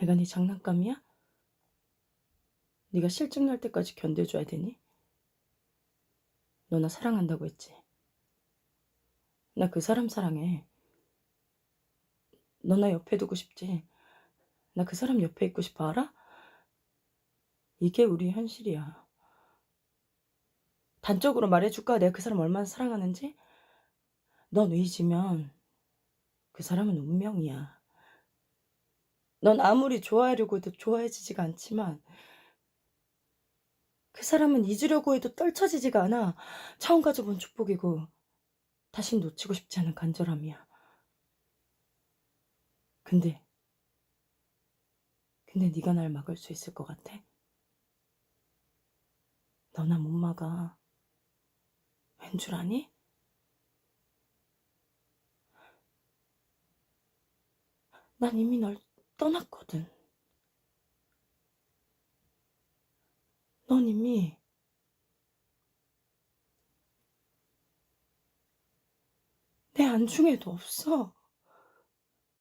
내가 네 장난감이야? 네가 실증 날 때까지 견뎌줘야 되니? 너 나 사랑한다고 했지? 나 그 사람 사랑해. 너 나 옆에 두고 싶지? 나 그 사람 옆에 있고 싶어 알아? 이게 우리 현실이야. 단적으로 말해줄까? 내가 그 사람 얼마나 사랑하는지? 넌 의지면 그 사람은 운명이야. 넌 아무리 좋아하려고 해도 좋아해지지가 않지만 그 사람은 잊으려고 해도 떨쳐지지가 않아. 처음 가져본 축복이고 다신 놓치고 싶지 않은 간절함이야. 근데 근데 네가 날 막을 수 있을 것 같아? 너나 못 막아. 왠 줄 아니? 난 이미 널 떠났거든. 넌 이미 내 안중에도 없어.